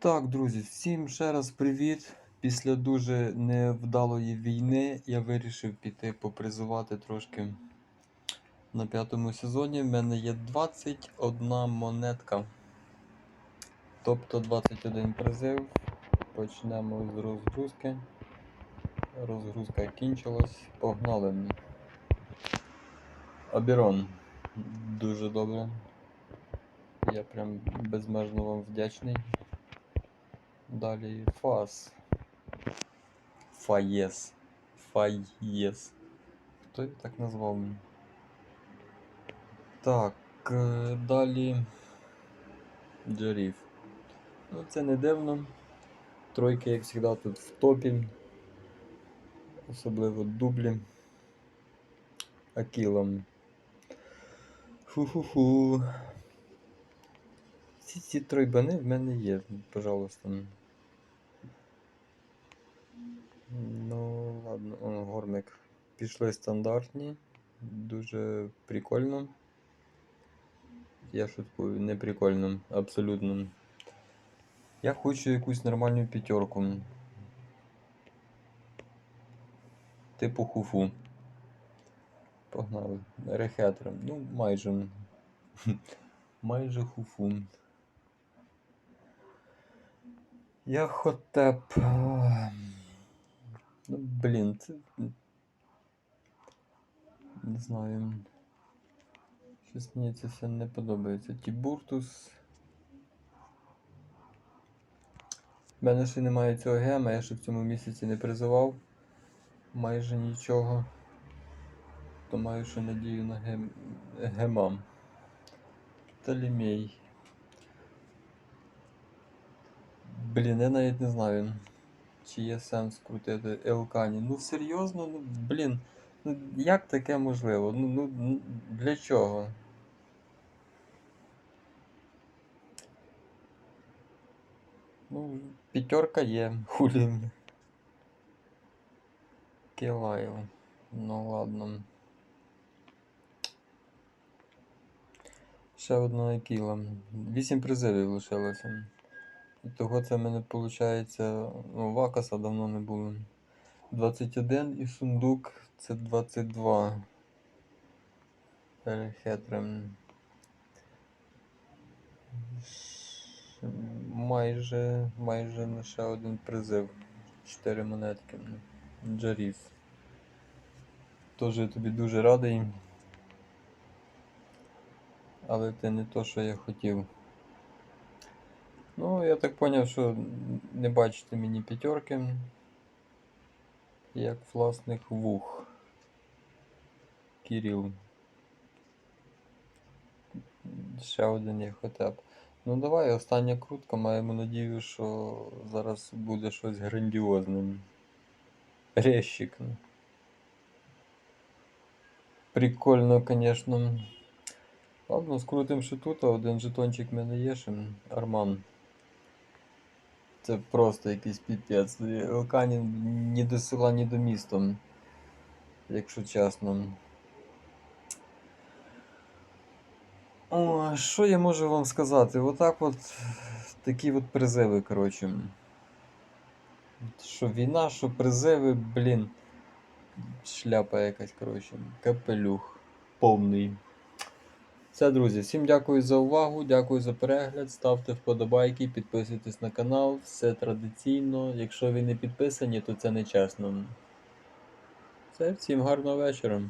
Так, друзі, всім ще раз привіт. Після дуже невдалої війни я вирішив піти попризувати трошки на п'ятому сезоні. В мене є 21 монетка. Тобто 21 призив. Почнемо з розгрузки. Розгрузка кінчилась. Погнали. Аберон. Дуже добре. Я прям безмежно вам вдячний. Далі фас. Фаєс. Фаєс. Хто його так назвав? Так, е, далі. Джаріф. Ну, це не дивно. Тройки, як завжди, тут в топі. Особливо дублі. Акілом. Фу-фу-фу. Всі ці тройбани в мене є, пожалуйста. Ну, ладно, О, гормик. Пішли стандартні. Дуже прикольно. Я шуткую, не прикольно, абсолютно. Я хочу якусь нормальну п'ятерку. Типу хуфу. Погнали. Рехетра. Ну, майже. майже хуфу. Я хотеп. Ну, блін, це. Не знаю. Щось мені це все не подобається. Тібуртус. У мене ще немає цього гема, я ще в цьому місяці не призивав. Майже нічого. То маю ще надію на гем... гемам. Талімей. Блін, я навіть не знаю, чи є сенс крутити Елкані. Ну серйозно, ну блін. Ну як таке можливо? Ну, ну ну, для чого? Ну, п'ятерка є, хулі. Кілайл. Ну ладно. Ще одна кіла. Вісім призивів лишилося. І того це в мене виходить. Ну, Вакаса давно не було. 21 і сундук це 22. Перехетрем. Майже, майже ще один призив. 4 монетки. Джаріф. Тоже тобі дуже радий. Але це не то, що я хотів. Ну, я так зрозумів, що не бачите мені п'ятерки. Як власних вух. Кирил. Ще один є хоча б. Ну давай, остання крутка, маємо надію, що зараз буде щось грандіозне. Резчик. ну. Прикольно, конечно. Ладно, скрутим ще тут, а один жетончик мене є ще. Арман. Це просто якийсь піпець. Лкані ні до села, ні до міста. Якщо чесно. О, що я можу вам сказати? Отак от такі от призиви, коротше. Що війна, що призиви, блін. Шляпа якась, коротше. Капелюх повний. Все, друзі, всім дякую за увагу, дякую за перегляд. Ставте вподобайки, підписуйтесь на канал, все традиційно. Якщо ви не підписані, то це не чесно. Все, всім гарного вечора.